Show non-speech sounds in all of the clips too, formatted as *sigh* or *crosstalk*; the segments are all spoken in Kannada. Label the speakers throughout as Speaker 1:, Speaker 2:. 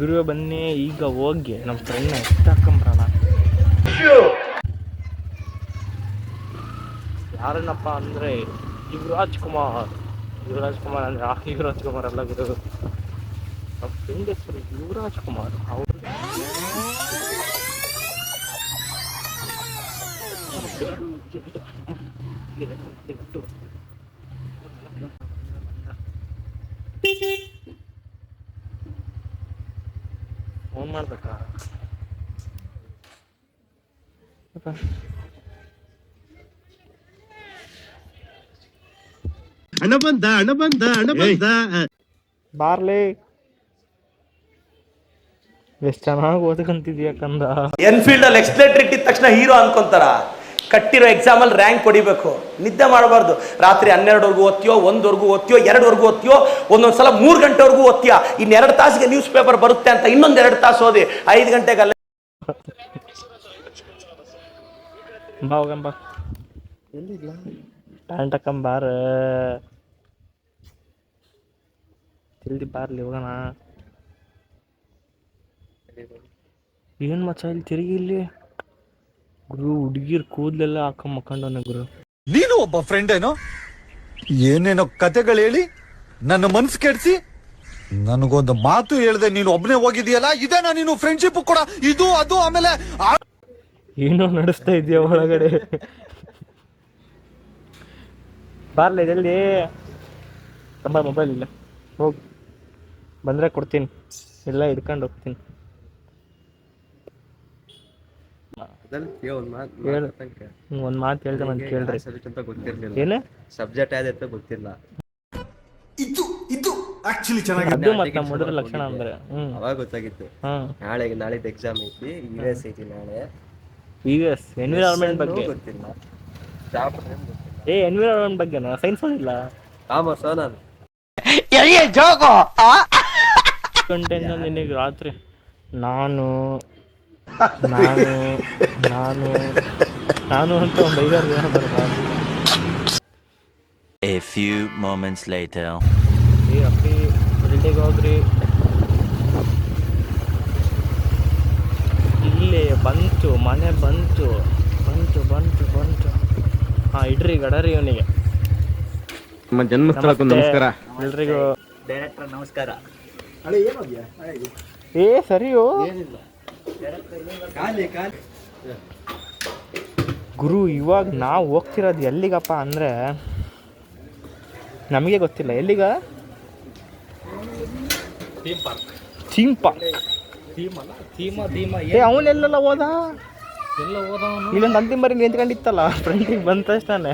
Speaker 1: ಗುರು ಬನ್ನಿ, ಈಗ ಹೋಗಿ. ನಮ್ಮ ಫ್ರೆಂಡ್ನ ಎತ್ತಾಕೊಂಬರೋಣ ಯಾರನ್ನಪ್ಪ ಅಂದರೆ ಯುವರಾಜ್ ಕುಮಾರ್. ಯುವರಾಜ್ ಕುಮಾರ್ ಅಂದರೆ ಆ ಯುವರಾಜ್ ಕುಮಾರ್ ಅಲ್ಲ ಗುರು. ನಮ್ಮ ಫ್ರೆಂಡ್ ಹೆಸರು ಯುವರಾಜ್ ಕುಮಾರ್. ಅವರು ಫೋನ್ ಮಾಡ್ಬೇಕಾ?
Speaker 2: ಹಣ ಬಂದ ಹಣ ಬಂದ ಹಣ ಬಂದ.
Speaker 1: ಬಾರ್ಲೆ. ಎಷ್ಟು ಚೆನ್ನಾಗಿ ಓದ್ಕೊಂತಿದ್ಯಾ ಕಂದ?
Speaker 3: ಎನ್ಫೀಲ್ಡ್ ಅಲ್ಲಿ ಎಕ್ಸ್ಪ್ಲೇಟ್ರಿ ಇಟ್ಟಿದ ತಕ್ಷಣ ಹೀರೋ ಅನ್ಕೊಂತಾರ. ಕಟ್ಟಿರೋ ಎಕ್ಸಾಮಲ್ಲಿ ರ್ಯಾಂಕ್ ಹೊಡಿಬೇಕು ನಿದ್ದೆ ಮಾಡಬಾರ್ದು. ರಾತ್ರಿ ಹನ್ನೆರಡುವರೆಗೂ ಓದ್ತೀಯೋ, ಒಂದುವರೆಗೂ ಓದ್ತೀಯೋ, ಎರಡುವರೆಗೂ ಓದ್ತೀಯೋ ಒಂದೊಂದ್ಸಲ ಮೂರು ಗಂಟೆವರೆಗೂ ಓದ್ತೀಯ? ಇನ್ನೆರಡು ತಾಸಿಗೆ ನ್ಯೂಸ್ ಪೇಪರ್ ಬರುತ್ತೆ ಅಂತ ಇನ್ನೊಂದು ಎರಡು ತಾಸು ಓದಿ. ಐದು ಗಂಟೆಗೆ ಅಲ್ಲೇ
Speaker 1: ಬಾ ಬಾರ್ಲಿ ಏನು ಮಚ್ಚ ಇಲ್ಲಿ ತಿರುಗಿ ಇಲ್ಲಿ? ಗುರು ಹುಡುಗಿರ್ ಕೂದಲೆಲ್ಲ ಹಾಕೊಂಡ್ ಮಕ್ಕಂಡವನ ಗುರು.
Speaker 4: ನೀನು ಒಬ್ಬ ಫ್ರೆಂಡ್ ಏನೋ? ಏನೇನೋ ಕತೆಗಳು ಹೇಳಿ ನನ್ನ ಮನ್ಸು ಕೆಡ್ಸಿ ನನಗೊಂದು ಮಾತು ಹೇಳ್ದೆ ನೀನು ಒಬ್ನೇ ಹೋಗಿದೀಯಲ್ಲ ಇದೇನಾ ನೀನು ಫ್ರೆಂಡ್ಶಿಪ್ ಕೂಡ? ಇದು ಅದು ಆಮೇಲೆ ಆ-
Speaker 1: ಏನೋ ನಡೆಸ್ತಾ ಇದೆಯಾ ಒಳಗಡೆ? ಬಾರ್ಲೆ ತುಂಬ ಮೊಬೈಲ್ ಇಲ್ಲ. ಹೋಗಿ. ಬಂದ್ರೆ ಕೊಡ್ತೀನಿ. ಎಲ್ಲ ಹಿಡ್ಕೊಂಡು ಹೋಗ್ತೀನಿ. ಹೇಳು ಒಂದು ಮಾತು ಹೇಳ್ದೆ ನಾನು ಕೇಳ್ರಿ.
Speaker 5: ಅಂತ ಗೊತ್ತಿರ್ಲಿಲ್ಲ.
Speaker 1: ಏನು?
Speaker 5: ಸಬ್ಜೆಕ್ಟ್ ಯಾವ್ದು ಗೊತ್ತಿಲ್ಲ.
Speaker 4: ಇದು ಇದು ಆಕ್ಚುಲಿ ಚೆನ್ನಾಗಿ
Speaker 1: ಅದು ಮತ್ತೆ ನಮ್ಮ ಹುಡುಗರ ಲಕ್ಷಣ ಅಂದ್ರೆ. ಹ್ಮ್.
Speaker 5: ಅವಾಗ ಗೊತ್ತಾಗಿತ್ತು.
Speaker 1: ಹ್ಮ್
Speaker 5: ನಾಳೆ ನಾಳಿದ್ದು ಎಕ್ಸಾಮ್ ಐತಿ. ಯು ಎಸ್ ಐತಿ ನಾಳೆ.
Speaker 1: ಯುಎಸ್ ಎನ್ವಿರಾನ್ಮೆಂಟ್ ಬಗ್ಗೆ.
Speaker 5: ಗೊತ್ತಿಲ್ಲ. ಜಾಬ್
Speaker 1: ಏ ಎನ್ವಿರಾನ್ಮೆಂಟ್ ಬಗ್ಗೆ ಸೈನ್ಸ್ ಓದಿಲ್ಲ?
Speaker 5: ಕಾಮರ್ಸ್ ನಾನು.
Speaker 1: ಗಂಟೆಯಿಂದ ನಿನಗೆ ರಾತ್ರಿ ನಾನು ನಾನು ನಾನು ನಾನು ಅಂತ ಒಂದು ಐದಾರು ಜನ ಬರ್ತಾರೆ.
Speaker 6: A few moments later.
Speaker 1: ಏ ಅಪ್ಪಿ ಹೊರಟಿಗೆ ಹೋಗ್ರಿ ಇಲ್ಲಿ ಬಂತು ಮನೆ ಬಂತು ಬಂತು ಬಂತು ಬಂತು. ಹಾ ಇಡ್ರಿ ಗಡರಿ ಇವನಿಗೆ.
Speaker 2: ನಮ್ಮ ಜನ್ಮಸ್ಥಳಕ್ಕೂ ನಮಸ್ಕಾರ.
Speaker 1: ಎಲ್ರಿಗೂ.
Speaker 3: ಡೈರೆಕ್ಟರ್ ನಮಸ್ಕಾರ.
Speaker 1: ಏ ಸರಿಯೋ. ಗುರು ಇವಾಗ ನಾವು ಹೋಗ್ತಿರೋದು ಎಲ್ಲಿಗಪ್ಪ ಅಂದರೆ ನಮಗೆ ಗೊತ್ತಿಲ್ಲ. ಎಲ್ಲಿಗ? ಥೀಮ್ ಪಾರ್ಕ್ ಏ ಅವನೆಲ್ಲೆಲ್ಲ ಹೋದ? ಇಲ್ಲೊಂದು ಅಂತಿಮರಿ ನಿಂತ್ಕೊಂಡಿತ್ತಲ್ಲ? ಫ್ರೆಂಡಿಗೆ ಬಂದ ತಕ್ಷಣ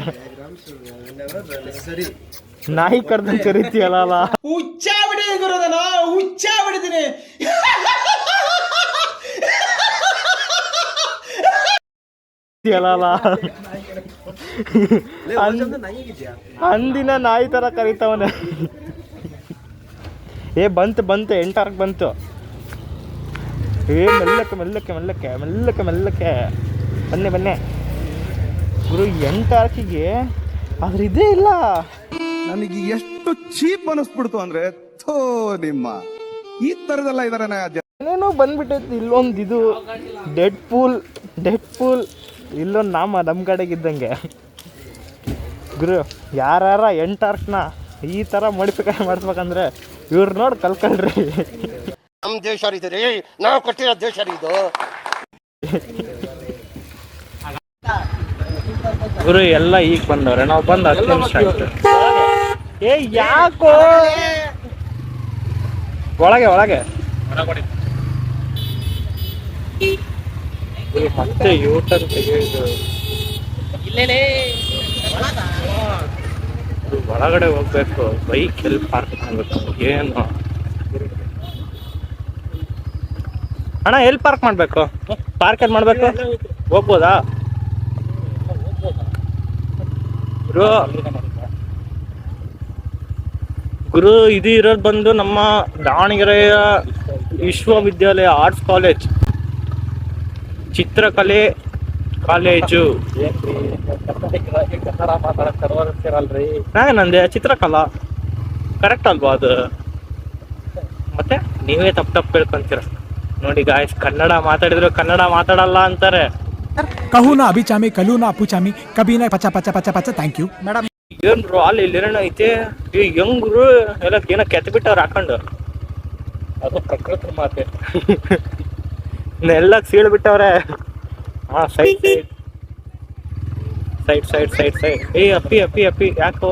Speaker 1: ನಾಯಿ ಕರ್ದಂಗೆ ಕರಿತೀಯಲ್ಲ ಅಲ್ಲ? ಅಲ್ಲ ಅಂದಿನ ನಾಯಿ ತರ ಕರಿತವನೆ. ಏ ಬಂತು ಬಂತು ಎಂಟಾರಕ್ಕೆ ಬಂತು. ಏ ಮೆಲ್ಲಕ್ಕೆ ಮೆಲ್ಲಕ್ಕೆ ಮೆಲ್ಲಕ್ಕೆ ಮೆಲ್ಲಕ್ಕೆ ಮೆಲ್ಲಕ್ಕೆ. ಬನ್ನಿ ಬನ್ನಿ. ಗುರು ಎಂಟಾರ್ಕಿಗೆ ಆದ್ರೆ ಇದೇ ಇಲ್ಲ.
Speaker 7: ನನಗೆ ಎಷ್ಟು ಚೀಪ್ ಅನಿಸ್ಬಿಡ್ತು ಅಂದ್ರೆ ಥೋ ನಿಮ್ಮ. ಈ ತರದಲ್ಲ ಇದಾರೆ
Speaker 1: ಏನೇನೋ ಬಂದ್ಬಿಟ್ಟೈತಿ ಇಲ್ಲೊಂದು ಇದು ಡೆಡ್ ಪೂಲ್ ಡೆಡ್ ಪೂಲ್ ಇಲ್ಲೊಂದು ನಾಮ ನಮ್ಮ ಕಡೆಗಿದ್ದಂಗೆ ಗುರು ಯಾರ್ಯಾರ ಎಂಟಾರ್ಕ್ನ ಈ ಥರ ಮಾಡಿಫಿಕೈ ಮಾಡಿಸ್ಬೇಕಂದ್ರೆ ಇವ್ರು ನೋಡಿ ಕಲ್ಕೊಳ್ರಿ.
Speaker 8: ನಮ್ಮ ದೇಶ ಇದು ರೀ ನಾವು ಕೊಟ್ಟಿರೋ ದೇಶ ರೀ ಇದು.
Speaker 1: ಗುರು ಎಲ್ಲ ಈಗ ಬಂದವ್ರೆ ನಾವು ಬಂದ ಹತ್ತು ನಿಮಿಷ ಆಯ್ತು. ಏ ಯಾಕೋ? ಒಳಗೆ ಒಳಗೆ. ಮತ್ತೆ ಯೂಟರ್ ತೆಗೆಯೋದು ಒಳಗಡೆ ಹೋಗ್ಬೇಕು ಬೈಕ್ ಎಲ್ಲಿ ಪಾರ್ಕ್ ಮಾಡ್ಬೇಕು ಏನು? ಅಣ್ಣ ಎಲ್ಲಿ ಪಾರ್ಕ್ ಮಾಡ್ಬೇಕು? ಪಾರ್ಕ್ ಎಲ್ಲಿ ಮಾಡ್ಬೇಕು? ಹೋಗ್ಬೋದಾ? ಗುರು ಗುರು ಇದು ಇರೋದು ಬಂದು ನಮ್ಮ ದಾವಣಗೆರೆಯ ವಿಶ್ವವಿದ್ಯಾಲಯ ಆರ್ಟ್ಸ್ ಕಾಲೇಜ್ ಚಿತ್ರಕಲೆ ಕಾಲೇಜು. ನಂದೆ ಚಿತ್ರಕಲಾ. ಕರೆಕ್ಟ್ ಅಲ್ವಾ ಅದು? ಮತ್ತೆ ನೀವೇ ತಪ್ಪು ತಪ್ಪು ಹೇಳ್ಕೊಂತೀರ ನೋಡಿ ಗಾಯ್ಸ್ ಕನ್ನಡ ಮಾತಾಡಿದ್ರು ಕನ್ನಡ ಮಾತಾಡಲ್ಲ ಅಂತಾರೆ.
Speaker 9: ಕಹುನ ಅಭಿಚಾಮಿ ಕಲೂನ ಅಪುಚಾಮಿ ಕಬೀನ ಪಚ ಪಚ ಪಚ ಪಚ ಥ್ಯಾಂಕ್ ಯು
Speaker 1: ಮೇಡಮ್ ಏನ್ರು ಅಲ್ಲಿ ಇಲ್ಲೇನೋ ಐತೆ? ಈ ಯಂಗ್ರು ಎಲ್ಲ ಏನೋ ಕೆತ್ತ ಬಿಟ್ಟವ್ರು ಹಾಕೊಂಡು. ಅದು ಪ್ರಕೃತಿ ಮಾತೆ. ಎಲ್ಲ ಸೀಳು ಬಿಟ್ಟವ್ರೆ. ಹಾ, side side. Side side side ಏ, ಅಪ್ಪಿ ಅಪ್ಪಿ ಅಪ್ಪಿ, ಯಾಕೋ?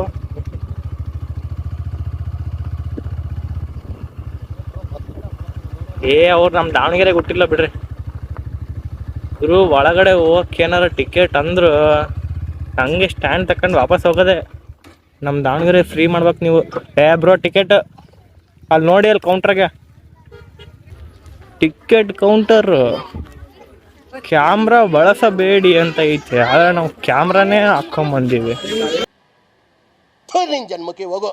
Speaker 1: ಏ, ಅವ್ರು ನಮ್ ದಾವಣಗೆರೆ ಹುಟ್ಟಿಲ್ಲ ಬಿಡ್ರಿ. ಇವ್ರು ಒಳಗಡೆ ಹೋಗಕ್ಕೆ ಏನಾರ ಟಿಕೆಟ್ ಅಂದ್ರು ಹಂಗೆ ಸ್ಟ್ಯಾಂಡ್ ತಕೊಂಡು ವಾಪಸ್ ಹೋಗೋದೆ. ನಮ್ಮ ದಾವಣಗೆರೆ ಫ್ರೀ ಮಾಡ್ಬೇಕು ನೀವು. ಏ, ಬ್ರೋ ಟಿಕೆಟ್ ಅಲ್ಲಿ ನೋಡಿ, ಅಲ್ಲಿ ಕೌಂಟ್ರಾಗೆ ಟಿಕೆಟ್ ಕೌಂಟರ್. ಕ್ಯಾಮ್ರಾ ಬಳಸಬೇಡಿ ಅಂತ ಐತೆ. ಆದ್ರೆ ನಾವು ಕ್ಯಾಮ್ರಾನೇ ಹಾಕೊಂಬಂದೀವಿ
Speaker 8: ಜನ್ಮಕ್ಕೆ ಹೋಗೋ.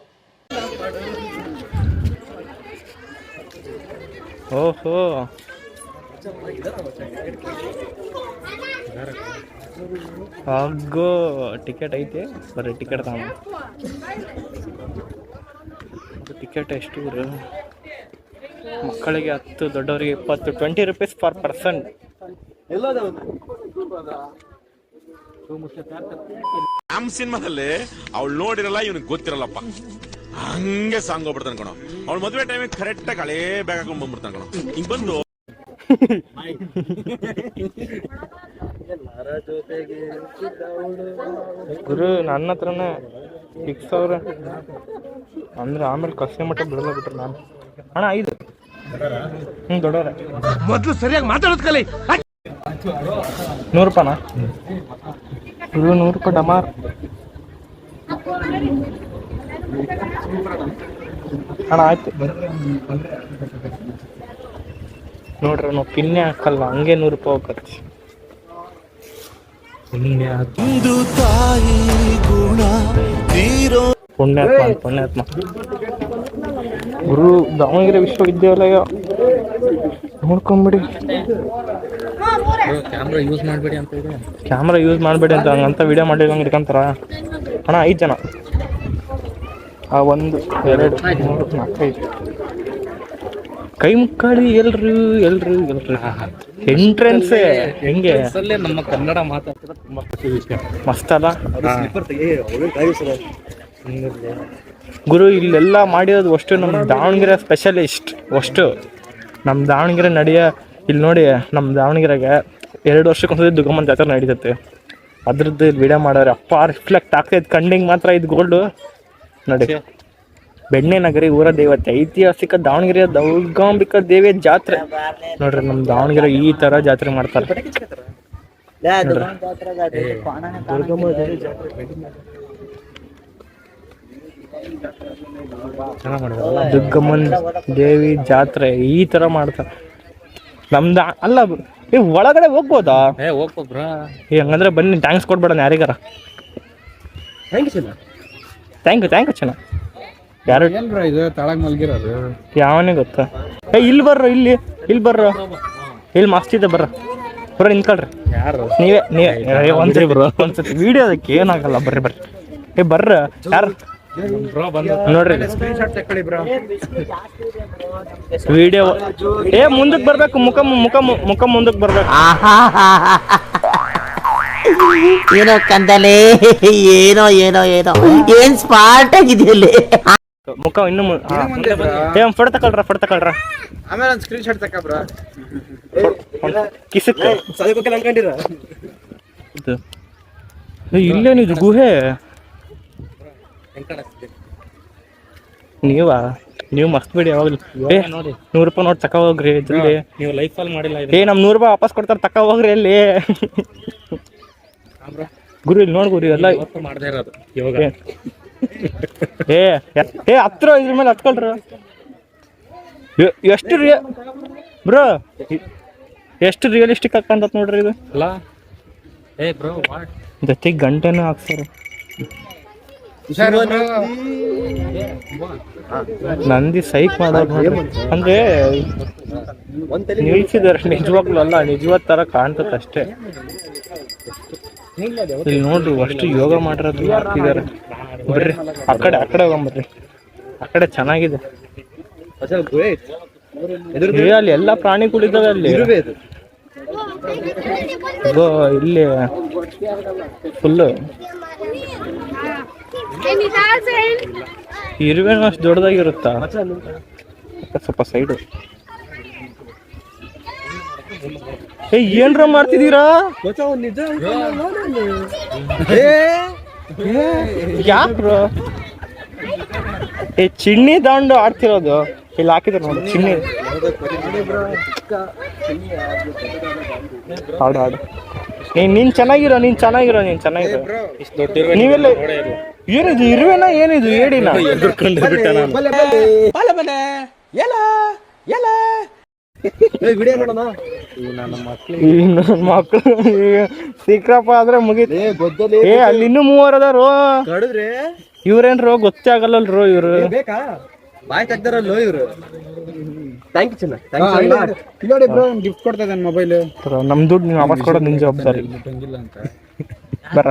Speaker 1: ಓಹೋ. ಹಾಗೋ ಟಿಕೆಟ್ ಐತೆ. ಬರ್ರಿ ಟಿಕೆಟ್ ತಗೊಂಡು ಟಿಕೆಟ್ ಎಷ್ಟು ಮಕ್ಕಳಿಗೆ ಹತ್ತು ದೊಡ್ಡವರಿಗೆ ಇಪ್ಪತ್ತು ಟ್ವೆಂಟಿ ರುಪೀಸ್ ಪರ್ ಪರ್ಸನ್
Speaker 10: ನಮ್ ಸಿನಿಮಾದಲ್ಲಿ ಅವಳು ನೋಡಿರಲ್ಲ ಇವನಿಗೆ ಗೊತ್ತಿರಲ್ಲಪ್ಪ. ಹಂಗೆ ಸಾಂಗ್ ಹೋಗ್ಬಿಡ್ತಾನೆ ಕಣೋ. ಅವ್ಳ ಮದುವೆ ಟೈಮಿಗೆ ಕರೆಕ್ಟ್ ಆಗಿ ಹಳೇ ಬ್ಯಾಗ್ ಹಾಕೊಂಡ್ ಬಂದ್ಬಿಡ್ತಾನೆ ಕಣೋ. ಹಿಂಗ್ ಬಂದು.
Speaker 1: ಗುರು ನನ್ನ ಹತ್ರನೇ ಸಿಕ್ಸ್ ಅವ್ರೆ. ಅಂದ್ರೆ ಆಮೇಲೆ ಕಸಿ ಮಟ್ಟ ಬಿಡಲ್ಲ ಬಿಟ್ರೆ ನಾನು. ಅಣ್ಣ ಐದು. ಹ್ಞೂ ದೊಡ್ಡವರ.
Speaker 2: ಮೊದಲು ಸರಿಯಾಗಿ ಮಾತಾಡೋದು ಕಲಿ.
Speaker 1: ನೂರು ರೂಪಾಯಿನಾ ಗುರು ನೂರು ರೂಪಾಯಿ ಡಮಾರ್. ಅಣ್ಣ ಆಯ್ತು. ನೋಡ್ರಿ ನಾವು ಪಿನ್ನೆ ಹಾಕಲ್ಲ ಹಂಗೆ ನೂರು ರೂಪಾಯಿ ಹೋಗತ್ತೆ ಪುಣ್ಯಾತ್ಮ ಪುಣ್ಯಾತ್ಮ. ಗುರು ದಾವಣಗೆರೆ ವಿಶ್ವವಿದ್ಯಾಲಯ. ನೋಡ್ಕೊಂಬಿಡಿ.
Speaker 5: ಕ್ಯಾಮ್ರಾ ಯೂಸ್ ಮಾಡಬೇಡಿ ಅಂತ ಇದೆ.
Speaker 1: ಕ್ಯಾಮ್ರಾ ಯೂಸ್ ಮಾಡಬೇಡಿ ಅಂತ ಹಂಗಂತ ವಿಡಿಯೋ ಮಾಡಿದಂಗೆ ಇಟ್ಕೊಂತಾರ. ಅಣ್ಣ ಐದು ಜನ. ಆ ಒಂದು ಎರಡು ಮೂರು ನಾಲ್ಕೈದು. ಕೈ ಮುಕ್ಕಾಡಿ ಎಲ್ರು ಎಲ್ರು ಎಲ್ರು. ಎಂಟ್ರೆನ್ಸ್ ಹೆಂಗೆ?
Speaker 5: ನಮ್ಮ ಕನ್ನಡ ಮಾತಾಡ್ತಿರೋ
Speaker 1: ಮಸ್ತ್ ಅಲ್ಲ? ಗುರು, ಇಲ್ಲೆಲ್ಲ ಮಾಡಿರೋದು ಅಷ್ಟು ನಮ್ಮ ದಾವಣಗೆರೆ ಸ್ಪೆಷಲಿಸ್ಟ್. ಅಷ್ಟು. ನಮ್ಮ ದಾವಣಗೆರೆ ನಡೆಯ ಇಲ್ಲಿ ನೋಡಿ ನಮ್ಮ ದಾವಣಗೆರೆಗೆ ಎರಡು ವರ್ಷಕ್ಕೊಂದ್ಸತಿ ದುರ್ಗಮ್ಮನ ಜಾತ್ರೆ ನಡೀತೈತೆ. ಅದ್ರದ್ದು ವಿಡಿಯೋ ಮಾಡೋರು ಅಪ್ಪ ರಿಫ್ಲೆಕ್ಟ್ ಆಗ್ತೈತೆ ಕಣ್ಣಿಗೆ ಮಾತ್ರ ಇದು ಗೋಲ್ಡು ನೋಡಿ. ಬೆಣ್ಣೆ ನಗರಿ, ಊರ ದೇವತೆ, ಐತಿಹಾಸಿಕ ದಾವಣಗೆರೆಯ ದೌರ್ಗಾಂಬಿಕಾ ದೇವಿಯ ಜಾತ್ರೆ. ನೋಡ್ರಿ ನಮ್ಮ ದಾವಣಗೆರೆ ಈ ತರ ಜಾತ್ರೆ ಮಾಡ್ತಾರೆ. ದುರ್ಗಮ್ಮ ದೇವಿ ಜಾತ್ರೆ. ದೇವಿ ಜಾತ್ರೆ ಈ ತರ ಮಾಡ್ತಾರೆ. ನಮ್ದ ಅಲ್ಲ ಏ ಒಳಗಡೆ ಹೋಗ್ಬೋದಾ?
Speaker 5: ಏ ಹೋಗ್ಕೋ ಬ್ರಾ.
Speaker 1: ಏ ಹಂಗಂದ್ರೆ ಬನ್ನಿ ಥ್ಯಾಂಕ್ಸ್ ಕೊಡ್ಬೇಡ ಯಾರಿಗಾರ.
Speaker 5: Thank you
Speaker 1: thank you thank you ಚೆನ್ನ ಯಾರು?
Speaker 9: ಏನ್ರ ಇದು? ತಳಗ್ ಮಲ್ಗಿರೋದು?
Speaker 1: ಯಾವನೇ ಗೊತ್ತಾ? ಏ ಇಲ್ಲಿ ಬರ್ರ ಇಲ್ಲಿ ಇಲ್ಲಿ ಬರ್ರ. ಇಲ್ಲಿ ಮಸ್ತ್ ಇದೆ ಬರ್ರ. ಬರ್ರ ನಿಂತ್ಕೊಳ್ರಿ.
Speaker 5: ಯಾರು?
Speaker 1: ನೀವೇ ನೀವೇ ಒಂದ್ಸರಿ ಬ್ರೋ. ಒಂದ್ಸತಿ ವಿಡಿಯೋದಕ್ಕೆ ಏನಾಗಲ್ಲ ಬರ್ರಿ ಬರ್ರಿ. ಏ ಬರ್ರ ಯಾರು?
Speaker 5: ಬ್ರೋ
Speaker 1: ನೋಡ್ರಿ. ವಿಡಿಯೋ ಏ ಮುಂದಕ್ಕೆ ಬರ್ಬೇಕು ಮುಖ ಮುಖ ಮುಖ ಮುಂದಕ್ಕೆ ಬರ್ಬೇಕು.
Speaker 11: ಏನೋ ಕಂದಲೇ ಏನೋ ಏನೋ ಏನೋ. ಏನ್ ಸ್ಪಾಟ್ ಆಗಿದೆಯಲ್ಲಿ
Speaker 1: ಮುಖ ಇನ್ನು ಮು- ಏನ್ ಏ ಫೋಟೋ ತಕೊಳ್ರ ಫೋಟೋ ತಕೊಳ್ರ.
Speaker 9: ಆಮೇಲೆ ಒಂದು ಸ್ಕ್ರೀನ್ಶಾಟ್ ತಕ ಬ್ರೋ.
Speaker 1: ಕಿಸಕ್
Speaker 5: ಸದಕ್ಕೆ ಅನ್ಕೊಂಡಿರ
Speaker 1: ಇಲ್ಲೇನಿದು ಗುಹೆ? ನೀವಾ? ನೀವು ಮಸ್ತ್ ಬಿಡಿ ಯಾವಾಗ ಏ ನೂರು ರೂಪಾಯಿ ನೋಡಿ ತಕ ಹೋಗ್ರಿ ಜಲ್ದಿ
Speaker 5: ನೀವು ಅಲ್ಲಿ ಮಾಡಿಲ್ಲ
Speaker 1: ಏ ನಮ್ ನೂರು ರೂಪಾಯಿ ವಾಪಸ್ ಕೊಡ್ತಾರೆ ತಕ ಹೋಗ್ರಿ ಅಲ್ಲಿ. ಗುರು ಇಲ್ಲಿ ನೋಡಿ ಗುರು ಎಲ್ಲ
Speaker 5: ಮಾಡದೇ ಇರೋದು ಇವಾಗ.
Speaker 1: ಏ. ಏ ಹತ್ರ ಇದ್ರ ಮೇಲೆ ಹತ್ಕೊಳ್ರ. ಎಷ್ಟು ರಿಯ ಬ್ರೋ ಎಷ್ಟು ರಿಯಲಿಸ್ಟಿಕ್ ಹಾಕಂತ ನೋಡ್ರಿ ಇದು?
Speaker 5: ಅಲ್ಲ. ಏ ಬ್ರೋ
Speaker 1: ಜೊತೆಗೆ ಗಂಟೆನೂ ಹಾಕ್ತಾರೆ ನಂದಿ ಸೈಕ್ ಮಾಡೋದು ಅಂದ್ರೆ ನಿಲ್ಸಿದಾರೆ ನಿಜವಾಗ್ಲೂ ಅಲ್ಲ ನಿಜವಾದ ತರ ಕಾಣ್ತದೆ ಅಷ್ಟೇ. ಇಲ್ಲಿ ನೋಡ್ರಿ ಅಷ್ಟು ಯೋಗ ಮಾಡಿರೋದು ಹಾಕಿದ್ದಾರೆ. ಬರ್ರಿ ಆ ಕಡೆ ಆ ಕಡೆ ಹೋಗಂಬರ್ರಿ ಆ ಕಡೆ ಚೆನ್ನಾಗಿದೆ. ಅಲ್ಲಿ ಎಲ್ಲ ಪ್ರಾಣಿಗಳಿದಾವೆ ಅಲ್ಲಿ. ಇಲ್ಲಿ ಫುಲ್ಲು ಇರುವೆನೂ ಅಷ್ಟು ದೊಡ್ಡದಾಗಿರುತ್ತಾ? ಸ್ವಲ್ಪ ಸೈಡು ಏ ಏನ್ರ ಮಾಡ್ತಿದ್ದೀರಾ? ಯಾಕ್ರು? ಏ ಚಿನ್ನಿ ದಾಂಡು ಆಡ್ತಿರೋದು. ಇಲ್ಲಿ ಹಾಕಿದ್ರು ನೋಡಿ ಚಿನ್ನಿ. ಹಾಡು ಹಾಡು. ನೀನ್ ನೀನ್ ಚೆನ್ನಾಗಿರೋ ನೀನ್ ಚೆನ್ನಾಗಿರೋ ನೀನ್ ಚೆನ್ನಾಗಿರೋ.
Speaker 5: ಇರುವೆ
Speaker 1: ನೀವೆಲ್ಲ. ಏನಿದು? ಇರುವೆನ? ಏನಿದು? ಹೇಳಿನ
Speaker 5: ಎದುರ್ಕೊಂಡೇ ಬಿಟ್ಟೆ ನಾನು.
Speaker 1: ನನ್ನ ಮಕ್ಳು. ಸಿಕ್ರಪ್ಪ ಆದ್ರೆ ಮುಗೀತು. ಏ ಅಲ್ಲಿ ಇನ್ನೂ ಮೂವರು ಅದಾರು ಇವ್ರೇನ್ರು? ಗೊತ್ತೇ ಆಗಲ್ಲಲ್ರು ಇವ್ರು
Speaker 2: ಬಾಯ್ ತೆಗ್ದಾರಲ್ಲೋ ಇವ್ರು?
Speaker 9: ನೋಡಿ ಬ್ರೋ ಗಿಫ್ಟ್ ಕೊಡ್ತಾ ಇದ್ದಾನೆ ಮೊಬೈಲ್
Speaker 1: ನಮ್ಮ ದುಡ್ಡು ನೀವು ವಾಪಸ್ ಕೊಡೋದು ನಿಮ್ಮ ಜವಾಬ್ದಾರಿ. *laughs* ಬರ.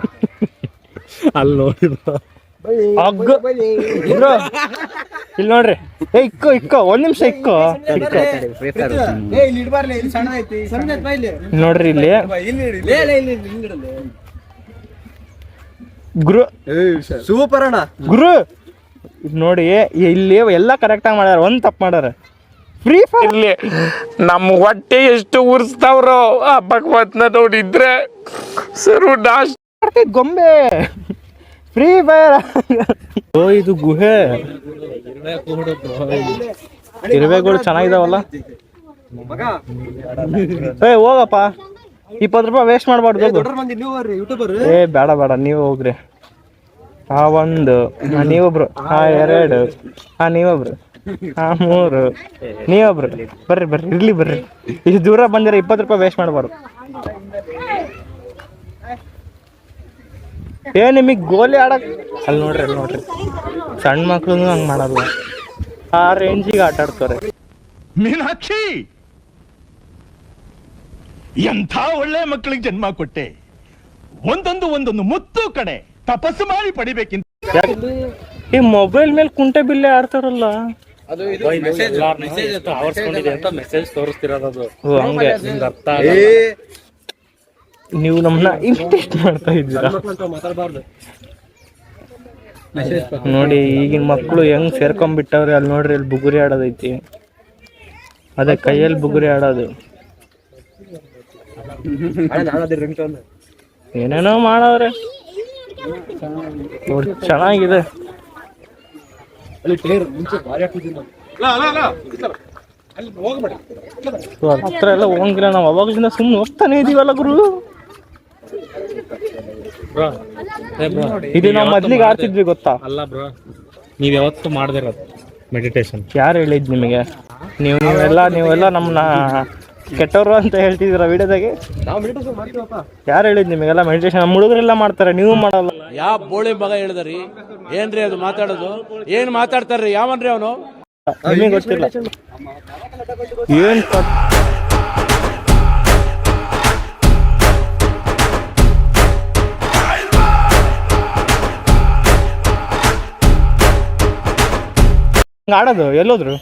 Speaker 1: *laughs*
Speaker 5: ಅಲ್ಲಿ ನೋಡಿ
Speaker 1: ಅಗ್ಗ. ಇಲ್ಲಿ ನೋಡ್ರಿ. ಏ ಇಕ್ಕೋ ಇಕ್ಕೋ ಒಂದ್ ನಿಮಿಷ ಇಕ್ಕೋ. ಇಕ್ಕೋ
Speaker 9: ಏ ಇಲ್ಲಿ ಇಡ್ಬಾರ್ಲಿ ಇಲ್ಲಿ ಸಣ್ಣದೈತಿ ಸಣ್ಣದೈತಿ ಇಲ್ಲಿ
Speaker 1: ಇಲ್ಲಿ. ನೋಡ್ರಿ ಇಲ್ಲಿ.
Speaker 9: ಇಲ್ಲಿ ಇಲ್ಲಿ ಇಲ್ಲಿ ಇಲ್ಲಿ ಇಲ್ಲಿ
Speaker 1: ಗುರು.
Speaker 2: ಸೂಪರ್ ಅಣ್ಣ
Speaker 1: ಗುರು. ನೋಡಿ ಇಲ್ಲಿ ಎಲ್ಲ ಕರೆಕ್ಟಾಗಿ ಮಾಡ್ಯಾರ ಒಂದ್ ತಪ್ಪು ಮಾಡ್ಯಾರ. ಫ್ರೀ ಫೈರ್
Speaker 2: ಇಲ್ಲಿ ನಮ್ಮ ಹೊಟ್ಟೆ ಎಷ್ಟು ಉರ್ಸ್ತಾವ್ರೋ ಆ ಭಗವತ್ನ ನೋಡಿದ್ರೆ ಸರ್ ನಾಶ್
Speaker 1: ಗೊಂಬೆ. ಫ್ರೀ ಫೈರ್ ಓ, ಇದು ಗುಹೆ. ಇರುವೆಗಳು ಚೆನ್ನಾಗಿದಾವಲ್ಲ? ಏ, ಹೋಗಪ್ಪ. ಇಪ್ಪತ್ತು ರೂಪಾಯಿ ವೇಸ್ಟ್ ಮಾಡಬಾರ್ದು ಏ, ಬೇಡ ಬೇಡ, ನೀವು ಹೋಗ್ರಿ. ಆ ಒಂದು ನೀವೊಬ್ರು ಹಾ ಎರಡು ಹಾ ನೀವೊಬ್ರು ಹಾ ಮೂರು, ನೀವೊಬ್ರು. ಬರ್ರಿ ಬರ್ರಿ, ಇರ್ಲಿ, ಬರ್ರಿ. ಇಷ್ಟು ದೂರ ಬಂದಿರ ಇಪ್ಪತ್ತು ರೂಪಾಯಿ ವೇಸ್ಟ್ ಮಾಡಬಾರ್ದು. ಏ ನಿಮಗೆ ಗೋಲಿ ಆಡಕ್ ಅಲ್ಲಿ ನೋಡ್ರಿ ಅಲ್ಲಿ ನೋಡ್ರಿ. ಸಣ್ಣ ಮಕ್ಳು ಹಂಗೆ ಮಾಡಲ್ಲ ಆ ರೇಂಜಿಗೆ ಆಟ ಆಡ್ತಾರೆ.
Speaker 2: ಮೀನಾಕ್ಷಿ! ಎಂಥ ಒಳ್ಳೆ ಮಕ್ಕಳಿಗೆ ಜನ್ಮ ಕೊಟ್ಟೆ. ಒಂದೊಂದು ಒಂದೊಂದು ಮುತ್ತು ಕಡೆ ತಪಸ್ಸು ಮಾಡಿ ಪಡಿಬೇಕಿಂತ
Speaker 1: ಈ ಮೊಬೈಲ್ ಮೇಲೆ ಕುಂಟೆ ಬಿಲ್ಲೆ ಆಡ್ತಾರಲ್ಲ.
Speaker 5: ಮೆಸೇಜ್ ಆವರ್ಸ್ಕೊಂಡಿದೆ ಅಂತ ಮೆಸೇಜ್ ತೋರಿಸ್ತಿರೋದು
Speaker 1: ಹಂಗೆ.
Speaker 5: ನಿಮ್ಗೆ ಅರ್ಥ ಆಗಲ್ಲ.
Speaker 1: ನೀವು ನಮ್ಮನ್ನ ಇಮಿಟೇಟ್ ಮಾಡ್ತಾ ಇದ್ದೀರಾ? ನೋಡಿ ಈಗಿನ ಮಕ್ಕಳು ಹೆಂಗ್ ಸೇರ್ಕೊಂಡ್ಬಿಟ್ಟವ್ರೆ ಅಲ್ಲಿ ನೋಡ್ರಿ ಅಲ್ಲಿ ಬುಗುರಿ ಆಡೋದೈತಿ. ಅದೇ ಕೈಯಲ್ಲಿ ಬುಗುರಿ ಆಡೋದು. ಏನೇನೋ ಮಾಡವ್ರೆ. ಚೆನ್ನಾಗಿದೆ. ಹತ್ರ ಎಲ್ಲ ಹೋಗಂಗಿಲ್ಲ ನಾವು ಅವಾಗಲಿಂದ ಸುಮ್ಮನೆ ಹೋಗ್ತಾನೆ ಇದೀವಲ್ಲ ಗುರು.
Speaker 5: ಬ್ರೋ. ಬ್ರೋ
Speaker 1: ಇದು ನಾವು ಮೊದ್ಲಿಗೆ ಆಡ್ತಿದ್ವಿ ಗೊತ್ತಾ?
Speaker 5: ಅಲ್ಲ ಬ್ರೋ ನೀವ್ ಯಾವತ್ತೂ ಮಾಡದಿರೋದು ಮೆಡಿಟೇಷನ್
Speaker 1: ಯಾರು ಹೇಳಿದ್ ನಿಮಗೆ? ನೀವು ನೀವೆಲ್ಲ ನೀವೆಲ್ಲ ನಮ್ಮನ್ನ ಕೆಟ್ಟವರು ಅಂತ ಹೇಳ್ತಿದ್ದೀರಾ ವಿಡಿಯೋದಾಗೆ? ಯಾರು ಹೇಳಿದ್ ನಿಮಗೆಲ್ಲ ಮೆಡಿಟೇಷನ್ ನಮ್ಮ ಹುಡುಗರೆಲ್ಲ ಮಾಡ್ತಾರೆ ನೀವು ಮಾಡಲ್ಲ.
Speaker 2: ಯಾವ ಬೋಳಿ ಮಗ ಹೇಳಿದ್ರಿ? ಏನ್ರಿ ಅದು ಮಾತಾಡೋದು? ಏನ್ ಮಾತಾಡ್ತಾರ್ರಿ? ಯಾವನ್ರಿ ಅವನು?
Speaker 1: ನಿಮಗೆ ಗೊತ್ತಿಲ್ಲ. ಏನ್ ಹಂಗ್ ಆಡೋದು? ಎಲ್ಲೋದ್ರು?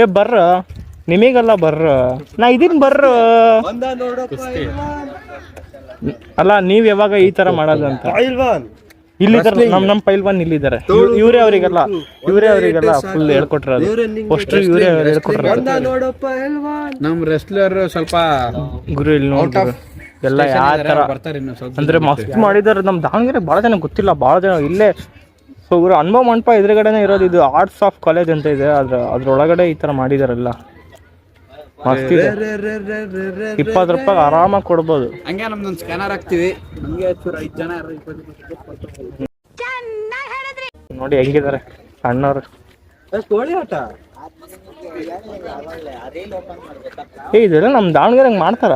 Speaker 1: ಏ ಬರ್ರ. ನಿಮಗಲ್ಲ ಬರ್ರ. ನಾ ಇದೀನ್ ಬರ್ರ. ಅಲ್ಲ ನೀವ್ ಯಾವಾಗ ಈ ತರ ಮಾಡೋದಂತ ಅಂತ. ಇಲ್ಲಿದ್ದಾರೆ ನಮ್ ನಮ್ ಪೈಲ್ವಾನ್ ಇಲ್ಲಿದ್ದಾರೆ. ಇವರೇ ಅವರಿಗೆಲ್ಲ. ಇವರೇ ಅವರಿಗೆಲ್ಲ ಫುಲ್ ಹೇಳ್ಕೊಟ್ರ ಇವರೇ ಹೇಳ್ಕೊಟ್ರದು
Speaker 9: ನಮ್ ರೆಸ್ಲರ್ ಸ್ವಲ್ಪ
Speaker 1: ಗುರು ಇಲ್ಲಿ ನೋಡ್ತಾರೆ ಎಲ್ಲ ಯಾವ ತರ ಅಂದ್ರೆ ಮಸ್ತ್ ಮಾಡಿದಾರೆ. ನಮ್ ದಾವಣಗೆರೆ ಬಹಳ ಜನ ಗೊತ್ತಿಲ್ಲ ಬಹಳ ಜನ ಇಲ್ಲೇ ಸೊ ಇವರು ಅನುಭವ ಮಂಟಪ ಎದುರುಗಡೆನೇ ಇರೋದು ಇದು ಆರ್ಟ್ಸ್ ಆಫ್ ಕಾಲೇಜ್ ಅಂತ ಇದೆ. ಅದ್ರ ಅದ್ರೊಳಗಡೆ ಈ ತರ ಮಾಡಿದಾರಲ್ಲ. ಮಸ್ತ್ ಇದೆ. ಇಪ್ಪತ್ತು ರೂಪಾಯಿ ಆರಾಮಾಗಿ ಕೊಡ್ಬೋದು.
Speaker 9: ಹಂಗೆ ನಮ್ದೊಂದು ಸ್ಕ್ಯಾನರ್ ಹಾಕ್ತಿವಿ. ನಮ್ಗೆ ಚೂರು ಐದು ಜನ
Speaker 1: ನೋಡಿ ಹೆಂಗಿದ್ದಾರೆ ಅಣ್ಣವ್ರು
Speaker 2: ಕೋಳಿ ಆಟ.
Speaker 1: ಏ ಇದೆಲ್ಲ ನಮ್ ದಾವಣಗೆರೆ ಹಂಗೆ ಮಾಡ್ತಾರ?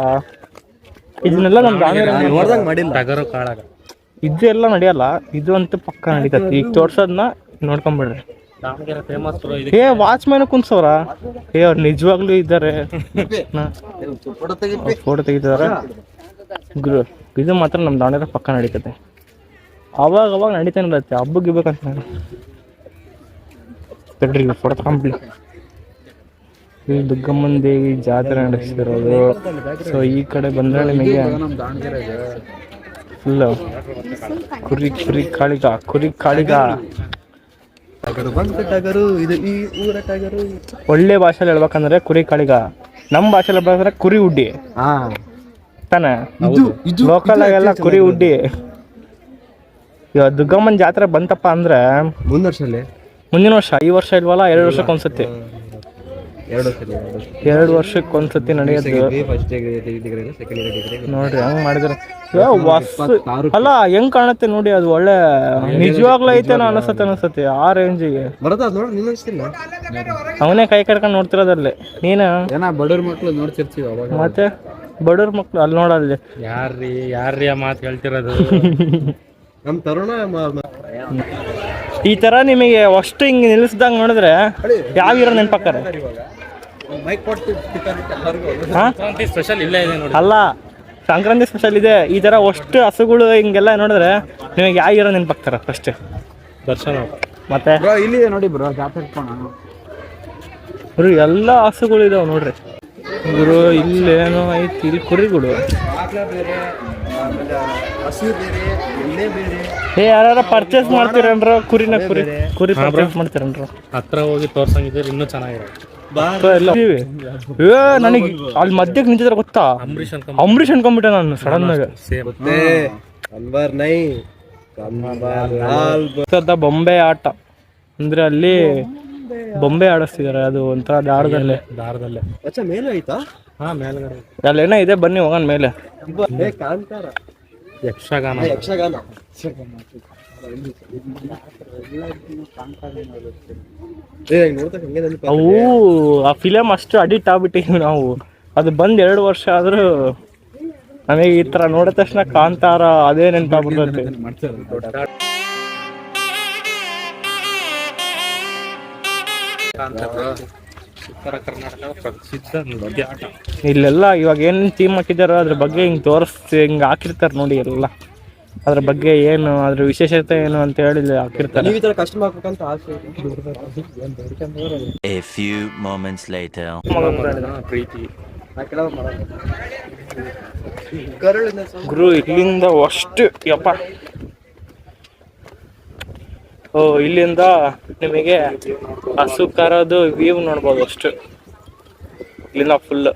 Speaker 1: ಇದನ್ನೆಲ್ಲ ನಮ್ ದಾವಣಗೆರೆ
Speaker 2: ಮಾಡಿಲ್ಲ.
Speaker 5: ಟಗರು
Speaker 1: ಎಲ್ಲ ನಡೆಯಲ್ಲ, ಇದು ಅಂತೂ ಪಕ್ಕ ನಡೀತೈತಿ. ಈಗ ತೋರ್ಸೋದ್ನ ನೋಡ್ಕೊಂಬಿಡ್ರಿ.
Speaker 5: ಏ ವಾಚ್ ಮ್ಯಾನ್ ಕುಂತವ್ರ
Speaker 1: ಏ, ಅವ್ರು ನಿಜವಾಗ್ಲೂ ಇದ್ದಾರೆ. ಫೋಟೋ ತೆಗಿತಾರ ಇದು ಮಾತ್ರ ನಮ್ಮ ದಾವಣಗೆರೆ ಪಕ್ಕ ನಡೀತತೆ. ಅವಾಗ ಅವಾಗ ನಡೀತಾನೆ ಇರತ್ತೆ ಹಬ್ಬಕ್ಕೆ ಅಂತ ತಡ್ರಿ ಫೋಟೋ ತಗೊಂಬಿಡಿ. ಇಲ್ಲಿ ದುರ್ಗಮ್ಮನ ದೇವಿ ಜಾತ್ರೆ ನಡೆಸ್ತಿರೋದು. ಸೊ ಈ ಕಡೆ ಬಂದ್ರೆ ನಿಮಗೆ ಫುಲ್ ಕುರಿ ಕುರಿ ಕಾಳಿಗ ಕುರಿ ಕಾಳಿಗ. ಒಳ್ಳೆ ಭಾಷೆಲಿ ಹೇಳ್ಬೇಕಂದ್ರೆ ಕುರಿ ಕಾಳಿಗ. ನಮ್ಮ ಭಾಷೆಲಿ ಹೇಳ್ಬೇಕಂದ್ರೆ ಕುರಿ ಉಡ್ಡಿ. ತಾನೆ? ಲೋಕಲ್ ಆಗೆಲ್ಲ ಕುರಿ ಉಡ್ಡಿ. ಇವಾಗ ದುರ್ಗಮ್ಮನ ಜಾತ್ರೆ ಬಂತಪ್ಪ ಅಂದ್ರೆ
Speaker 5: ಮುಂದ್ ವರ್ಷಲ್ಲಿ.
Speaker 1: ಮುಂದಿನ ವರ್ಷ ಈ ವರ್ಷ ಇಲ್ವಲ್ಲ ಎರಡು ವರ್ಷಕ್ಕೆ ಒಂದ್ಸತಿ.
Speaker 5: ಎರಡು ವರ್ಷ.
Speaker 1: ಎರಡು ವರ್ಷಕ್ಕೆ ಒಂದ್ಸತಿ ನಡೆಯೋದು
Speaker 5: ಫಸ್ಟ್ ಡಿಗ್ರಿ ಸೆಕೆಂಡ್ ಡಿಗ್ರಿ
Speaker 1: ನೋಡ್ರಿ ಹಂಗ್ ಮಾಡಿದ್ರೆ. ಅಲ್ಲ ಹೆಂಗ್ ಕಾಣುತ್ತೆ ನೋಡಿ ಅದು ಒಳ್ಳೆ ನಿಜವಾಗ್ಲೂ ಐತೇನೋ ಅನಸತ್ತೆ ಅನಸತ್ತೆ ಆ ರೇಂಜಿಗೆ
Speaker 5: ಬರೋದ ನೋಡಿ
Speaker 1: ಅವನೇ ಕೈ ಕಟ್ಕೊಂಡು ನೋಡ್ತಿರೋದಲ್ಲಿ. ನೀನು?
Speaker 5: ಏನ ಬಡವ್ರ ಮಕ್ಳು ನೋಡ್ತಿರ್ತೀವಿ ಅವಾಗ.
Speaker 1: ಮತ್ತೆ? ಬಡವ್ರ ಮಕ್ಳು ಅಲ್ಲಿ ನೋಡಲ್ಲಿ.
Speaker 5: ಯಾರ್ರಿ ಯಾರ್ರಿ ಆ ಮಾತು ಹೇಳ್ತಿರೋದು? *laughs* ನಮ್ ತರುಣ
Speaker 1: ಈ ತರ ನಿಮಗೆ ಅಷ್ಟು ಹಿಂಗೆ ನಿಲ್ಲಿಸ್ದಂಗೆ ನೋಡಿದ್ರೆ ಯಾವ ಇರೋ ನೆನ್ಪಾಕ್ತಾರೆ ಹಾ?
Speaker 5: ಸ್ಪೆಷಲ್ ಇಲ್ಲೇ ಇದೆ ನೋಡಿ.
Speaker 1: ಅಲ್ಲ ಸಂಕ್ರಾಂತಿ ಸ್ಪೆಷಲ್ ಇದೆ. ಈ ತರ ಅಷ್ಟು ಹಸುಗಳು ಹಿಂಗೆಲ್ಲ ನೋಡಿದ್ರೆ ನಿಮಗೆ ಯಾವ ಹೀರೋ ನೆನ್ಪಾಕ್ತಾರ ಫಸ್ಟ್
Speaker 5: ದರ್ಶನ
Speaker 1: ಮತ್ತೆ?
Speaker 5: ಇಲ್ಲಿ ನೋಡಿ ಬ್ರೋ ಜಾತ್ರೆ
Speaker 1: ಗುರು ಎಲ್ಲ ಹಸುಗಳು ಇದಾವ ನೋಡ್ರಿ. ಗುರು ಇಲ್ಲೇನೋ ಐತಿ ಇಲ್ಲಿ ಕುರಿಗಳು. ಏ ಯಾರ ಪರ್ಚೇಸ್ ಮಾಡ್ತೀರೇನ್ರ ಕುರಿನ ಕುರಿ ಕುರಿ ಪರ್ಚೇಸ್ ಮಾಡ್ತೀರೇನ್ರ?
Speaker 5: ಹತ್ರ ಹೋಗಿ ತೋರ್ಸಂಗಿದ್ರೆ ಇನ್ನೂ ಚೆನ್ನಾಗಿರೋ.
Speaker 1: ಏ ನನಗೆ ಅಲ್ಲಿ ಮಧ್ಯಕ್ಕೆ ನಿಂತಿದ್ರೆ ಗೊತ್ತಾ?
Speaker 5: ಅಂಬರೀಷ್
Speaker 1: ಅನ್ಕೊಂಬಿಟ್ಟೆ ನಾನು ಸಡನ್ ಆಗಿ.
Speaker 8: ನಂಬರ್ ನೈ
Speaker 1: ಬೊಂಬೆ ಆಟ. ಅಂದ್ರೆ ಅಲ್ಲಿ ಬೊಂಬೆ ಆಡಿಸ್ತಿದಾರೆ ಅದು ಒಂಥರ ದಾರದಲ್ಲೇ.
Speaker 5: ದಾರದಲ್ಲೇ.
Speaker 8: ಅಚ್ಚಾ ಮೇಲೆ ಆಯ್ತಾ?
Speaker 5: ಹಾ ಮೇಲ್ಗಡೆ
Speaker 1: ಅಲ್ಲೇನೋ ಇದೆ ಬನ್ನಿ ಹೋಗೋಣ ಮೇಲೆ.
Speaker 8: ಏ ಕಾಂತಾರ.
Speaker 5: ಯಕ್ಷಗಾನ.
Speaker 8: ಯಕ್ಷಗಾನ.
Speaker 1: ಅವು, ಆ ಫಿಲಮ್ ಅಷ್ಟು ಅಡಿಕ್ಟ್ ಆಗ್ಬಿಟ್ಟಿವಿ ನಾವು. ಅದು ಬಂದ್ ಎರಡು ವರ್ಷ ಆದ್ರೂ ನಮಗೆ ಈ ತರ ನೋಡಿದ ತಕ್ಷಣ ಕಾಂತಾರ ಅದೇ
Speaker 5: ಆಟ
Speaker 1: ಇಲ್ಲೆಲ್ಲ ಇವಾಗ ಏನ್ ಥೀಮ್ ಹಾಕಿದಾರೋ ಅದ್ರ ಬಗ್ಗೆ ಹಿಂಗ್ ತೋರಿಸ್ತಿ ಹಿಂಗ್ ಹಾಕಿರ್ತಾರೆ ನೋಡಿ ಎಲ್ಲ. ಅದ್ರ ಬಗ್ಗೆ ಏನು ಅದ್ರ ವಿಶೇಷತೆ ಏನು ಅಂತ ಹೇಳಿ ಇಲ್ಲಿ ಹಾಕಿರ್ತಾರೆ.
Speaker 8: ನೀವು ಈ ತರ ಕಷ್ಟ ಮಾಡ್ಬೇಕಂತ ಆಸೆ
Speaker 6: A few moments later.
Speaker 5: ಪ್ರೀತಿ
Speaker 8: ಕರುಳಿನ
Speaker 1: ಗುರು ಇಲ್ಲಿಂದ ಅಷ್ಟು ಯಪ್ಪ. ಓ ಇಲ್ಲಿಂದ ನಿಮಗೆ ಹಸು ಕರೋದು ವ್ಯೂ ನೋಡ್ಬೋದು ಅಷ್ಟು. ಇಲ್ಲಿಂದ ಫುಲ್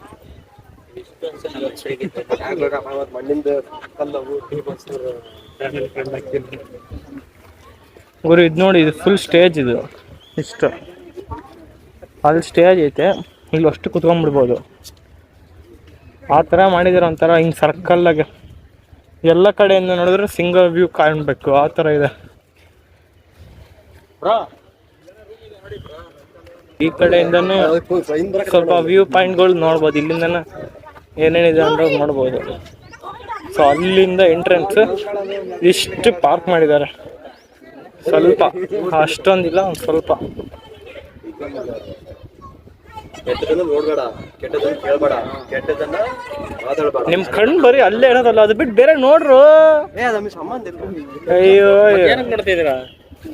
Speaker 1: ಗುರು ಇದು ನೋಡಿ ಇದು ಫುಲ್ ಸ್ಟೇಜ್ ಇದು. ಇಷ್ಟು. ಅಲ್ಲಿ ಸ್ಟೇಜ್ ಐತೆ. ಇಲ್ಲಿ ಅಷ್ಟು ಕುತ್ಕೊಂಡ್ಬಿಡ್ಬೋದು. ಆ ಥರ ಮಾಡಿದಾರೆ ಒಂಥರ ಹಿಂಗೆ ಸರ್ಕಲ್ಲಾಗೆ ಎಲ್ಲ ಕಡೆಯಿಂದ ನೋಡಿದ್ರೆ ಸಿಂಗಲ್ ವ್ಯೂ ಕಾಣ್ಬೇಕು. ಆ ಥರ ಇದೆ. ಈ ಕಡೆಯಿಂದನೂ ಸ್ವಲ್ಪ ವ್ಯೂ ಪಾಯಿಂಟ್ಗಳು ನೋಡ್ಬೋದು. ಇಲ್ಲಿಂದನೇ ಏನೇನಿದೆ ಅಂದ್ರೆ ನೋಡ್ಬೋದು. ಸೊ ಅಲ್ಲಿಂದ ಎಂಟ್ರೆನ್ಸ್ ಇಷ್ಟು ಪಾರ್ಕ್ ಮಾಡಿದ್ದಾರೆ. ಸ್ವಲ್ಪ ಅಷ್ಟೊಂದಿಲ್ಲ ಒಂದು ಸ್ವಲ್ಪ.
Speaker 8: ಕೆಟ್ಟದನ್ನ ನೋಡ್ಬೇಡ ಕೆಟ್ಟದನ್ನ ಕೇಳ್ಬೇಡ ಕೆಟ್ಟದನ್ನ ಮಾತಾಡ್ಬೇಡ
Speaker 1: ನಿಮ್ ಕಣ್ ಬರೀ ಅಲ್ಲೇ ಇರೋದಲ್ಲ ಅದು ಬಿಟ್ಟು ಬೇರೆ ನೋಡ್ರು.
Speaker 8: ಏ ಅದು ನಮಗೆ ಸಂಬಂಧ ಇಲ್ಲ.
Speaker 1: ಅಯ್ಯೋ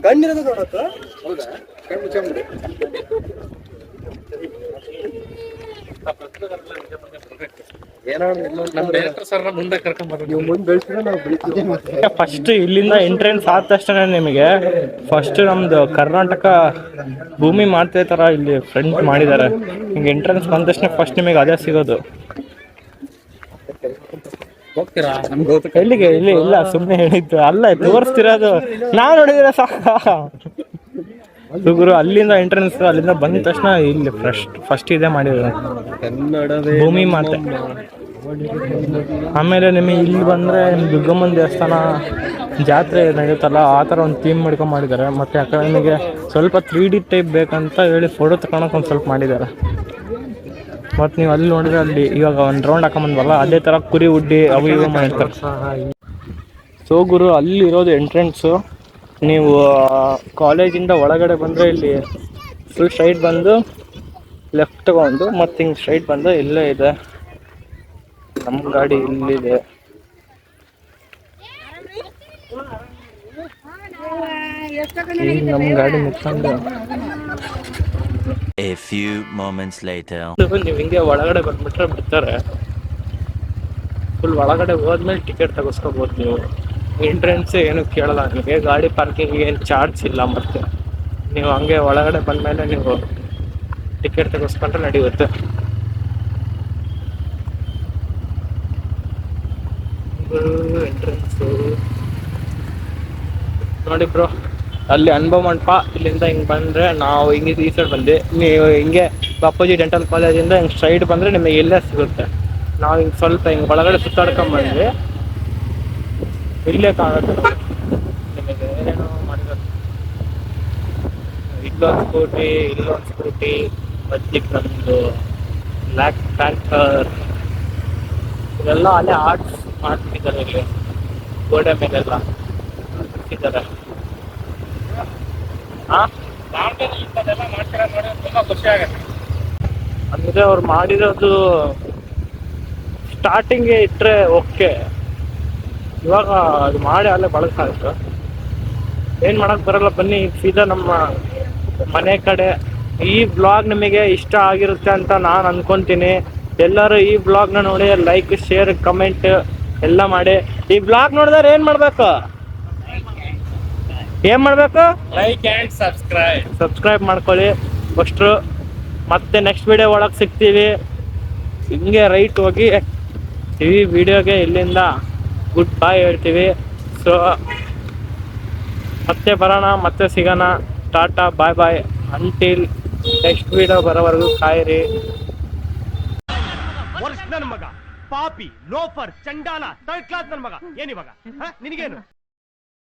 Speaker 8: ಕಣ್ಣಿರೋದು ನೋಡತ್ತ ಹೌದಾ ಕಣ್ಣು ಮುಚ್ಕೊಂಬಿಡಿ
Speaker 5: ನಮ್ಮ ಡೈರೆಕ್ಟರ್ ಸರ್ ಮುಂದೆ ಕರ್ಕೊಂಡ್ ಬರ್ರಿ
Speaker 8: ನೀವು ಮುಂದೆ ಬೆಳೆಸಿದ್ರೆ ನಾವು ಬೆಳಿತೀವಿ ಮತ್ತೆ
Speaker 1: ಫಸ್ಟ್ ಇಲ್ಲಿಂದ ಎಂಟ್ರೆನ್ಸ್ ಆದ ತಕ್ಷಣ ನಿಮಗೆ ಫಸ್ಟ್ ನಮ್ದು ಕರ್ನಾಟಕ ಭೂಮಿ ಮಾಡ್ತಾ ತರ ಇಲ್ಲಿ ಫ್ರೆಂಡ್ ಮಾಡಿದ್ದಾರೆ. ಹಿಂಗೆ ಎಂಟ್ರೆನ್ಸ್ ಬಂದ ತಕ್ಷಣ ಫಸ್ಟ್ ನಿಮಗೆ ಅದೇ ಸಿಗೋದು. ಎಲ್ಲಿಗೆ? ಇಲ್ಲಿ ಇಲ್ಲ ಸುಮ್ಮನೆ ಹೇಳಿದ್ದು. ಅಲ್ಲ, ತೋರಿಸ್ತಿರೋದು. ನಾವು ನೋಡಿದ್ರೆ ಸಾಕ? ಗುರು ಅಲ್ಲಿಂದ ಎಂಟ್ರೆನ್ಸ್ ಅಲ್ಲಿಂದ ಬಂದ ತಕ್ಷಣ ಇಲ್ಲಿ ಫಸ್ಟ್ ಫಸ್ಟ್ ಇದೆ ಮಾಡಿದ್ರು ಭೂಮಿ ಮಾತೆ. ಆಮೇಲೆ ನಿಮಗೆ ಇಲ್ಲಿ ಬಂದರೆ ದುರ್ಗಮ್ಮನ ದೇವಸ್ಥಾನ ಜಾತ್ರೆ ನಡೆಯುತ್ತಲ್ಲ ಆ ಥರ ಒಂದು ಥೀಮ್ ಮಾಡ್ಕೊಂಡು ಮಾಡಿದ್ದಾರೆ. ಮತ್ತು ಆ ಕಡೆ ನಿಮಗೆ ಸ್ವಲ್ಪ ತ್ರೀ ಡಿ ಟೈಪ್ ಬೇಕಂತ ಹೇಳಿ ಫೋಟೋ ತಗೊಳಕ್ಕೆ ಒಂದು ಸ್ವಲ್ಪ ಮಾಡಿದ್ದಾರೆ. ಮತ್ತು ನೀವು ಅಲ್ಲಿ ನೋಡಿದ್ರೆ ಅಲ್ಲಿ ಇವಾಗ ಒಂದು ರೌಂಡ್ ಹಾಕೊಂಬಂದ್ವಲ್ಲ ಅದೇ ಥರ ಕುರಿ ಉಡ್ಡಿ ಅವು ಇವು ಮಾಡಿರ್ತಾರೆ. ಸೊ ಗುರು ಅಲ್ಲಿರೋದು ಎಂಟ್ರೆನ್ಸು ನೀವು ಕಾಲೇಜಿಂದ ಒಳಗಡೆ ಬಂದರೆ ಇಲ್ಲಿ ಫುಲ್ ಸ್ಟ್ರೈಟ್ ಬಂದು ಲೆಫ್ಟ್ ತಗೊಂಡು ಮತ್ತೆ ಹಿಂಗೆ ಸ್ಟ್ರೈಟ್ ಬಂದು ಇಲ್ಲೇ ಇದೆ. ನಮ್ಮ ಗಾಡಿ ಇಲ್ಲಿದೆ. ನಮ್ಮ ಗಾಡಿ ಮುಟ್ಕೊಂಡು
Speaker 6: A few moments later.
Speaker 1: ನೀವು ಹಿಂಗೆ ಒಳಗಡೆ ಬಂದ್ಬಿಟ್ರೆ ಬಿಡ್ತಾರೆ. ಫುಲ್ ಒಳಗಡೆ ಹೋದ್ಮೇಲೆ ಟಿಕೆಟ್ ತಗೋಸ್ಕೋಬೋದು ನೀವು. ಎಂಟ್ರೆನ್ಸ್ ಏನು ಕೇಳಲ್ಲ. ನಿಮಗೆ ಗಾಡಿ ಪಾರ್ಕಿಂಗ್ ಏನು ಚಾರ್ಜ್ ಇಲ್ಲ ಮತ್ತೆ. ನೀವು ಹಂಗೆ ಒಳಗಡೆ ಬಂದ ಮೇಲೆ ನೀವು ಟಿಕೆಟ್ ತೆಗೆಸ್ಕೊಂಡ್ರೆ ನಡೆಯುತ್ತೆ. ಎಂಟ್ರೆನ್ಸು ನೋಡಿ ಬ್ರೋ ಅಲ್ಲಿ ಅನುಭವ ಮಂಟಪ ಇಲ್ಲಿಂದ ಹಿಂಗೆ ಬಂದರೆ ನಾವು ಹಿಂಗೆ ಈ ಸೈಡ್ ಬಂದು ನೀವು ಹಿಂಗೆ ಅಪ್ಪಾಜಿ ಡೆಂಟಲ್ ಕಾಲೇಜಿಂದ ಹಿಂಗೆ ಸ್ಟ್ರೈಟ್ ಬಂದರೆ ನಿಮಗೆ ಇಲ್ಲೇ ಸಿಗುತ್ತೆ. ನಾವು ಹಿಂಗೆ ಸ್ವಲ್ಪ ಹಿಂಗೆ ಒಳಗಡೆ ಸುತ್ತಾಡ್ಕೊಂಡ್ ಬಂದ್ವಿ. ಇಲ್ಲೇ ಕಾಣುತ್ತೆ. ನಮ್ಗೆ. ಏನೇನೋ ಮಾಡಿರೋದು ಇಲ್ಲೊಂದು ಸ್ಕೂಟಿ ಇಲ್ಲೊಂದು ಸ್ಕೂಟಿ ಮಧ್ಯಕ್ಕೆ ನಮ್ಮದು ಬ್ಲ್ಯಾಕ್ ಟ್ರ್ಯಾಕ್ಟರ್ ಇವೆಲ್ಲ ಅಲ್ಲೇ ಆರ್ಟ್ಸ್ ಮಾಡ್ತಿದ್ದಾರೆ ಇಲ್ಲಿ. ಗೋಡೆ ಮೇಲೆಲ್ಲ ಆಗುತ್ತೆ. ಅಂದ್ರೆ ಅವ್ರು ಮಾಡಿರೋದು ಸ್ಟಾರ್ಟಿಂಗ್ ಇಟ್ಟರೆ ಓಕೆ ಇವಾಗ ಅದು ಮಾಡಿ ಅಲ್ಲೇ ಬಳಸಾಯ್ತು ಏನು ಮಾಡಕ್ ಬರಲ್ಲ ಬನ್ನಿ ಸೀದಾ ನಮ್ಮ ಮನೆ ಕಡೆ. ಈ ಬ್ಲಾಗ್ ನಿಮಗೆ ಇಷ್ಟ ಆಗಿರುತ್ತೆ ಅಂತ ನಾನು ಅನ್ಕೊಂತೀನಿ. ಎಲ್ಲರೂ ಈ ಬ್ಲಾಗ್ನ ನೋಡಿ ಲೈಕ್ ಶೇರ್ ಕಮೆಂಟ್ ಎಲ್ಲ ಮಾಡಿ. ಈ ಬ್ಲಾಗ್ ನೋಡಿದ್ರೆ ಏನು ಮಾಡಬೇಕು? ಏನ್ ಮಾಡ್ಬೇಕು? ಲೈಕ್ ಆ್ಯಂಡ್ ಸಬ್ಸ್ಕ್ರೈಬ್ ಸಬ್ಸ್ಕ್ರೈಬ್ ಮಾಡ್ಕೊಳ್ಳಿ. ಫಸ್ಟ್ರು ಮತ್ತೆ ನೆಕ್ಸ್ಟ್ ವಿಡಿಯೋ ಒಳಗೆ ಸಿಗ್ತೀವಿ. ಹಿಂಗೆ ರೈಟ್ ಹೋಗಿ ಈ ವಿಡಿಯೋಗೆ ಇಲ್ಲಿಂದ ಗುಡ್ ಬಾಯ್ ಹೇಳ್ತೀವಿ. ಸೊ ಮತ್ತೆ ಬರೋಣ, ಮತ್ತೆ ಸಿಗೋಣ. Tata bye bye until next video ಬರೋವರೆಗೂ ಕಾಯಿರಿ.
Speaker 3: ಮಗ, ಪಾಪಿ, ಲೋಫರ್, ಚಂಡಾಲ ತರ್ಡ್ ಕ್ಲಾಸ್ ನನ್ನ ಮಗ. ಏನಿವಾಗ? ನಿನಗೇನು?